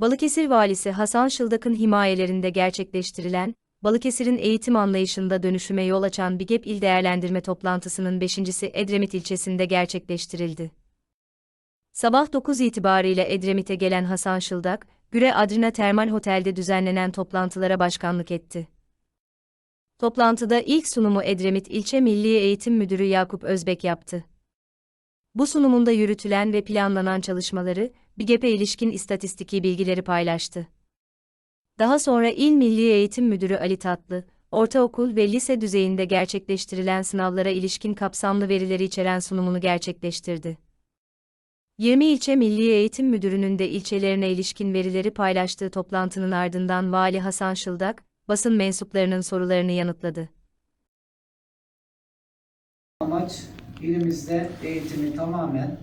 Balıkesir Valisi Hasan Şıldak'ın himayelerinde gerçekleştirilen, Balıkesir'in eğitim anlayışında dönüşüme yol açan BİGEP İl Değerlendirme Toplantısının beşincisi Edremit ilçesinde gerçekleştirildi. Sabah 9 itibariyle Edremit'e gelen Hasan Şıldak, Güre Adrina Termal Hotel'de düzenlenen toplantılara başkanlık etti. Toplantıda ilk sunumu Edremit İlçe Milli Eğitim Müdürü Yakup Özbek yaptı. Bu sunumunda yürütülen ve planlanan çalışmaları, BİGEP'e ilişkin istatistiki bilgileri paylaştı. Daha sonra İl Milli Eğitim Müdürü Ali Tatlı, ortaokul ve lise düzeyinde gerçekleştirilen sınavlara ilişkin kapsamlı verileri içeren sunumunu gerçekleştirdi. 20 ilçe Milli Eğitim Müdürü'nün de ilçelerine ilişkin verileri paylaştığı toplantının ardından Vali Hasan Şıldak, basın mensuplarının sorularını yanıtladı. Amaç ilimizde eğitimi tamamen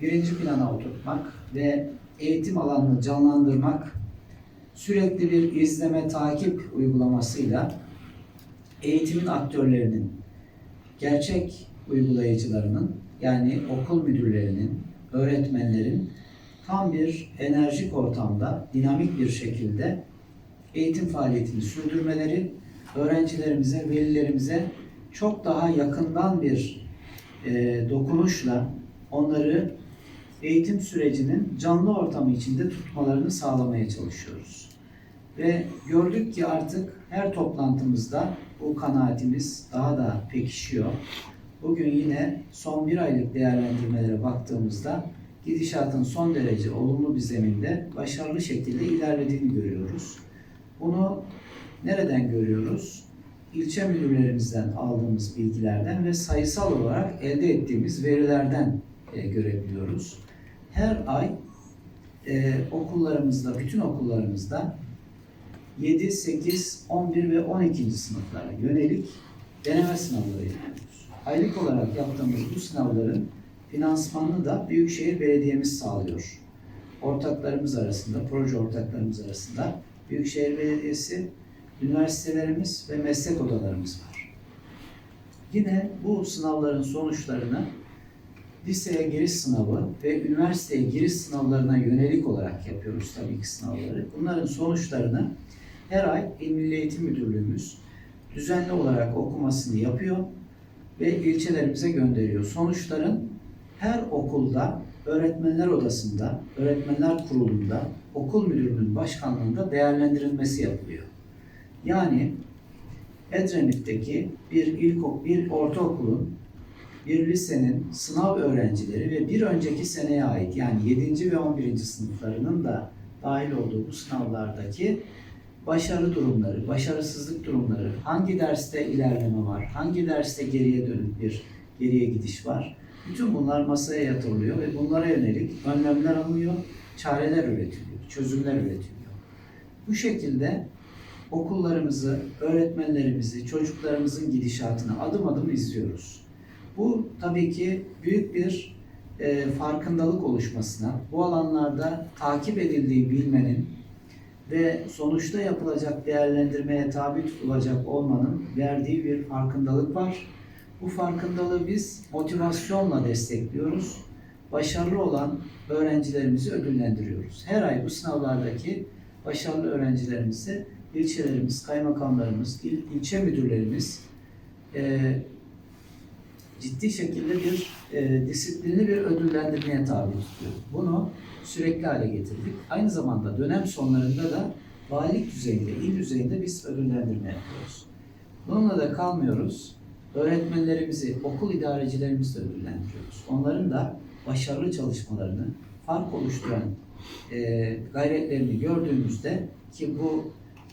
birinci plana oturtmak ve eğitim alanını canlandırmak, sürekli bir izleme takip uygulamasıyla eğitimin aktörlerinin, gerçek uygulayıcılarının yani okul müdürlerinin, öğretmenlerin tam bir enerjik ortamda, dinamik bir şekilde eğitim faaliyetini sürdürmeleri, öğrencilerimize, velilerimize çok daha yakından bir e, dokunuşla onları eğitim sürecinin canlı ortamı içinde tutmalarını sağlamaya çalışıyoruz. Ve gördük ki artık her toplantımızda bu kanaatimiz daha da pekişiyor. Bugün yine son bir aylık değerlendirmelere baktığımızda gidişatın son derece olumlu bir zeminde başarılı şekilde ilerlediğini görüyoruz. Bunu nereden görüyoruz? İlçe müdürlerimizden aldığımız bilgilerden ve sayısal olarak elde ettiğimiz verilerden e, görebiliyoruz. Her ay e, okullarımızda, bütün okullarımızda 7, 8, 11 ve 12. sınıflara yönelik deneme sınavları yapıyoruz. Aylık olarak yaptığımız bu sınavların finansmanını da Büyükşehir Belediye'miz sağlıyor. Ortaklarımız arasında, proje ortaklarımız arasında Büyükşehir Belediyesi, üniversitelerimiz ve meslek odalarımız var. Yine bu sınavların sonuçlarını liseye giriş sınavı ve üniversiteye giriş sınavlarına yönelik olarak yapıyoruz tabii ki sınavları. Bunların sonuçlarını her ay İl Milli Eğitim Müdürlüğümüz düzenli olarak okumasını yapıyor ve ilçelerimize gönderiyor. Sonuçların her okulda, öğretmenler odasında, öğretmenler kurulunda, okul müdürünün başkanlığında değerlendirilmesi yapılıyor. Yani Edremit'teki bir ilkok, bir ortaokulun, bir lisenin sınav öğrencileri ve bir önceki seneye ait yani 7. ve 11. sınıflarının da dahil olduğu bu sınavlardaki başarı durumları, başarısızlık durumları, hangi derste ilerleme var, hangi derste geriye dönük bir geriye gidiş var. Bütün bunlar masaya yatırılıyor ve bunlara yönelik önlemler alınıyor, çareler üretiliyor, çözümler üretiliyor. Bu şekilde okullarımızı, öğretmenlerimizi, çocuklarımızın gidişatını adım adım izliyoruz. Bu tabii ki büyük bir e, farkındalık oluşmasına, bu alanlarda takip edildiği bilmenin ve sonuçta yapılacak değerlendirmeye tabi tutulacak olmanın verdiği bir farkındalık var. Bu farkındalığı biz motivasyonla destekliyoruz. Başarılı olan öğrencilerimizi ödüllendiriyoruz. Her ay bu sınavlardaki başarılı öğrencilerimizi ilçelerimiz, kaymakamlarımız, il, ilçe müdürlerimiz e, ciddi şekilde bir e, disiplinli bir ödüllendirmeye tabi tutuyor. Bunu sürekli hale getirdik. Aynı zamanda dönem sonlarında da valilik düzeyinde, il düzeyinde biz ödüllendirme yapıyoruz. Bununla da kalmıyoruz. Öğretmenlerimizi, okul idarecilerimizi de ödüllendiriyoruz. Onların da başarılı çalışmalarını, fark oluşturan e, gayretlerini gördüğümüzde ki bu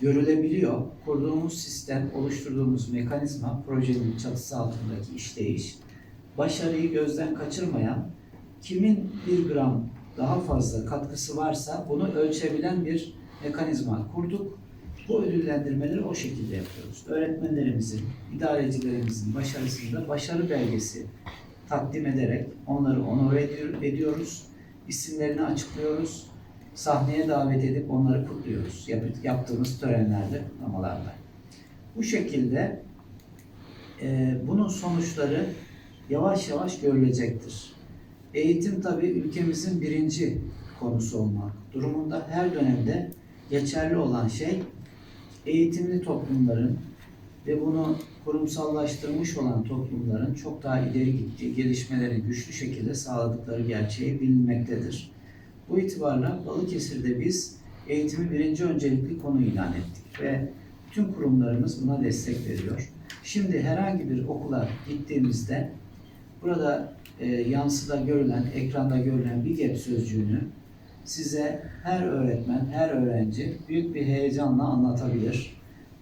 görülebiliyor. Kurduğumuz sistem, oluşturduğumuz mekanizma, projenin çatısı altındaki işleyiş, başarıyı gözden kaçırmayan, kimin bir gram daha fazla katkısı varsa bunu ölçebilen bir mekanizma kurduk. Bu ödüllendirmeleri o şekilde yapıyoruz. Öğretmenlerimizin, idarecilerimizin başarısında başarı belgesi takdim ederek onları onore ediyor- ediyoruz. İsimlerini açıklıyoruz sahneye davet edip onları kutluyoruz. Yap- yaptığımız törenlerde, kutlamalarda. Bu şekilde e, bunun sonuçları yavaş yavaş görülecektir. Eğitim tabii ülkemizin birinci konusu olmak durumunda her dönemde geçerli olan şey eğitimli toplumların ve bunu kurumsallaştırmış olan toplumların çok daha ileri gittiği gelişmeleri güçlü şekilde sağladıkları gerçeği bilinmektedir. Bu itibarla Balıkesir'de biz eğitimi birinci öncelikli konu ilan ettik ve tüm kurumlarımız buna destek veriyor. Şimdi herhangi bir okula gittiğimizde burada e, yansıda görülen, ekranda görülen BİGEP sözcüğünü size her öğretmen, her öğrenci büyük bir heyecanla anlatabilir.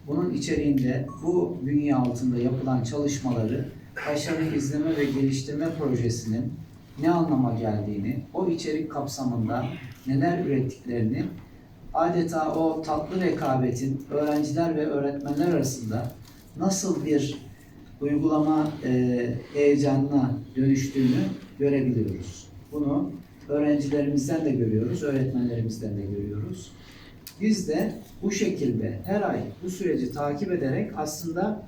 Bunun içeriğinde bu bünye altında yapılan çalışmaları başarı izleme ve geliştirme projesinin ne anlama geldiğini, o içerik kapsamında neler ürettiklerini, adeta o tatlı rekabetin öğrenciler ve öğretmenler arasında nasıl bir uygulama e, heyecanına dönüştüğünü görebiliyoruz. Bunu öğrencilerimizden de görüyoruz, öğretmenlerimizden de görüyoruz. Biz de bu şekilde her ay bu süreci takip ederek aslında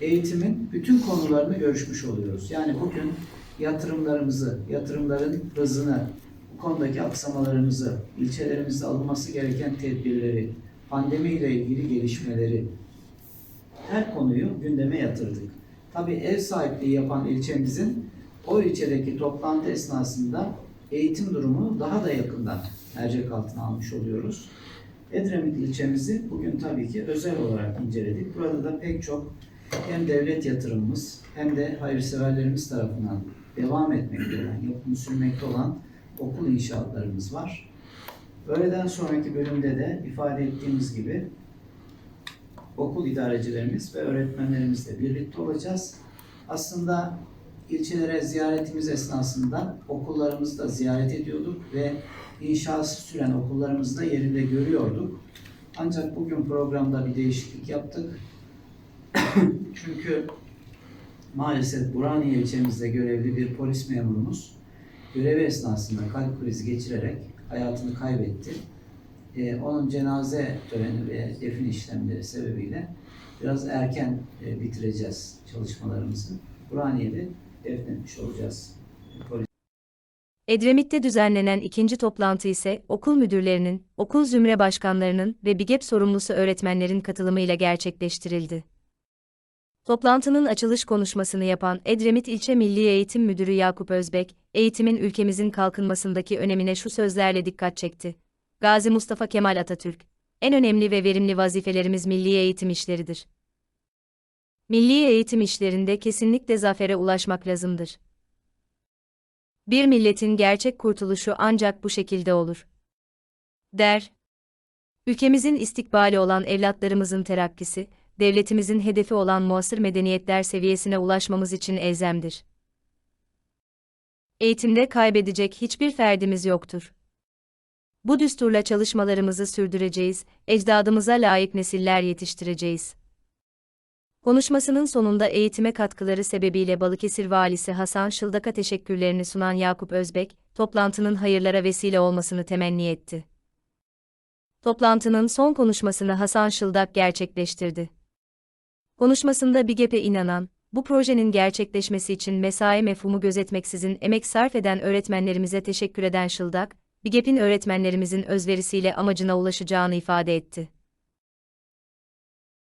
eğitimin bütün konularını görüşmüş oluyoruz. Yani bugün yatırımlarımızı, yatırımların hızını, bu konudaki aksamalarımızı, ilçelerimizde alınması gereken tedbirleri, pandemiyle ilgili gelişmeleri, her konuyu gündeme yatırdık. Tabii ev sahipliği yapan ilçemizin o ilçedeki toplantı esnasında eğitim durumunu daha da yakından mercek altına almış oluyoruz. Edremit ilçemizi bugün tabii ki özel olarak inceledik. Burada da pek çok hem devlet yatırımımız hem de hayırseverlerimiz tarafından devam etmekte olan, yapımı sürmekte olan okul inşaatlarımız var. Öğleden sonraki bölümde de ifade ettiğimiz gibi okul idarecilerimiz ve öğretmenlerimizle birlikte olacağız. Aslında ilçelere ziyaretimiz esnasında okullarımızı da ziyaret ediyorduk ve inşası süren okullarımızı da yerinde görüyorduk. Ancak bugün programda bir değişiklik yaptık. Çünkü maalesef Burhaniye ilçemizde görevli bir polis memurumuz görevi esnasında kalp krizi geçirerek hayatını kaybetti. Ee, onun cenaze töreni ve defin işlemleri sebebiyle biraz erken e, bitireceğiz çalışmalarımızı. Burhaniye'de defnetmiş olacağız. Polis Edremit'te düzenlenen ikinci toplantı ise okul müdürlerinin, okul zümre başkanlarının ve BİGEP sorumlusu öğretmenlerin katılımıyla gerçekleştirildi. Toplantının açılış konuşmasını yapan Edremit İlçe Milli Eğitim Müdürü Yakup Özbek, eğitimin ülkemizin kalkınmasındaki önemine şu sözlerle dikkat çekti. Gazi Mustafa Kemal Atatürk, en önemli ve verimli vazifelerimiz milli eğitim işleridir. Milli eğitim işlerinde kesinlikle zafere ulaşmak lazımdır. Bir milletin gerçek kurtuluşu ancak bu şekilde olur. Der. Ülkemizin istikbali olan evlatlarımızın terakkisi, devletimizin hedefi olan muasır medeniyetler seviyesine ulaşmamız için elzemdir. Eğitimde kaybedecek hiçbir ferdimiz yoktur. Bu düsturla çalışmalarımızı sürdüreceğiz, ecdadımıza layık nesiller yetiştireceğiz. Konuşmasının sonunda eğitime katkıları sebebiyle Balıkesir Valisi Hasan Şıldak'a teşekkürlerini sunan Yakup Özbek, toplantının hayırlara vesile olmasını temenni etti. Toplantının son konuşmasını Hasan Şıldak gerçekleştirdi. Konuşmasında BİGEP'e inanan, bu projenin gerçekleşmesi için mesai mefhumu gözetmeksizin emek sarf eden öğretmenlerimize teşekkür eden Şıldak, BİGEP'in öğretmenlerimizin özverisiyle amacına ulaşacağını ifade etti.